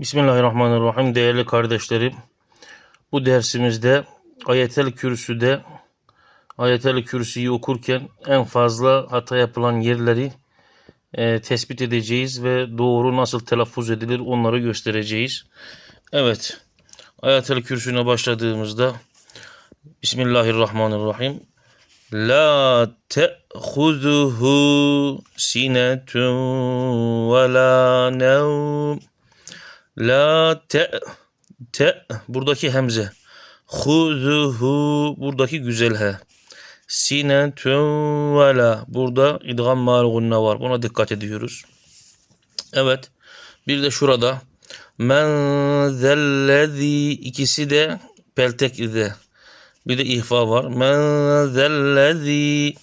Bismillahirrahmanirrahim değerli kardeşlerim. Bu dersimizde Ayetel Kürsü'de Ayetel Kürsü'yü okurken en fazla hata yapılan yerleri e, tespit edeceğiz ve doğru nasıl telaffuz edilir onları göstereceğiz. Evet. Ayetel Kürsü'ne başladığımızda Bismillahirrahmanirrahim. La te'huzuhu sinetun ve la nevm. La te te buradaki hemze. Huzuhu buradaki güzel he. Sinetun ve burada idgam mâlugunna var. Buna dikkat ediyoruz. Evet. Bir de şurada men zellezi ikisi de peltek de. Bir de ihfa var. Men zellezi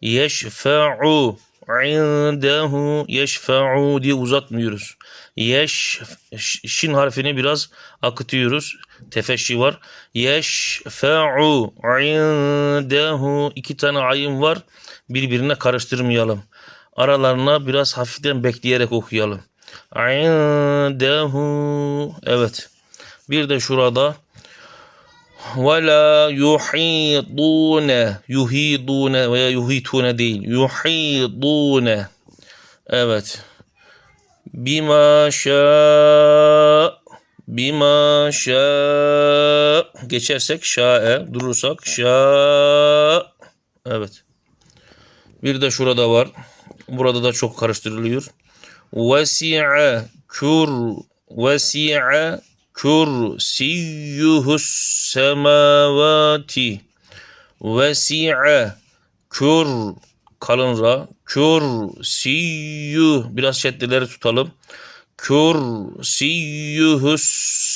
yeşfe'u indehu yeşfe'u diye uzatmıyoruz. Yeş şin harfini biraz akıtıyoruz. Tefeşşi var. Yeşfe'u indehu iki tane ayın var. Birbirine karıştırmayalım. Aralarına biraz hafiften bekleyerek okuyalım. İndehu evet. Bir de şurada ve la yuhidune yuhidune veya yuhitune değil. yuhidune evet. bima şa bima şa geçersek şa'e durursak şa evet. Bir de şurada var. Burada da çok karıştırılıyor. vesi'e kür. vesi'e kursiyyuhus semavati. Vesi'e. Kur kalın ra kursiyyuh biraz şeddeleri tutalım. Kursiyyuhus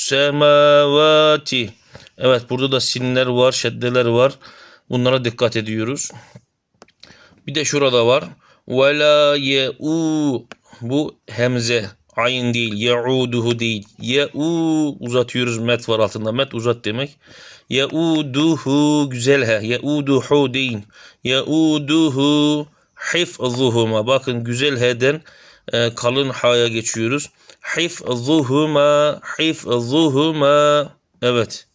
semavati. Evet burada da sinler var şeddeler var. Bunlara dikkat ediyoruz. Bir de şurada var. Ve la ye'u bu hemze Ayn değil. Yauduhu değil. Yeu uzatıyoruz. Met var altında. Met uzat demek. Yauduhu güzel he. Yauduhu değil. Yauduhu hifzuhuma. Bakın güzel he'den e, kalın ha'ya geçiyoruz. Hifzuhuma. Hifzuhuma. Evet.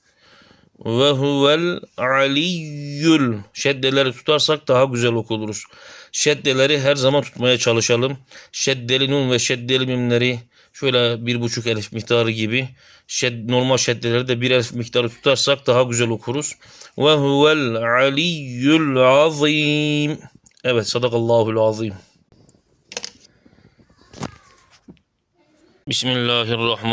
Ve huvel aliyyül. Şeddeleri tutarsak daha güzel okuluruz. Şeddeleri her zaman tutmaya çalışalım. Şeddeli nun ve şeddeli mimleri şöyle bir buçuk elif miktarı gibi şed, normal şeddeleri de bir elif miktarı tutarsak daha güzel okuruz. Ve huvel aliyyül azim. Evet sadakallahul azim. Bismillahirrahmanirrahim.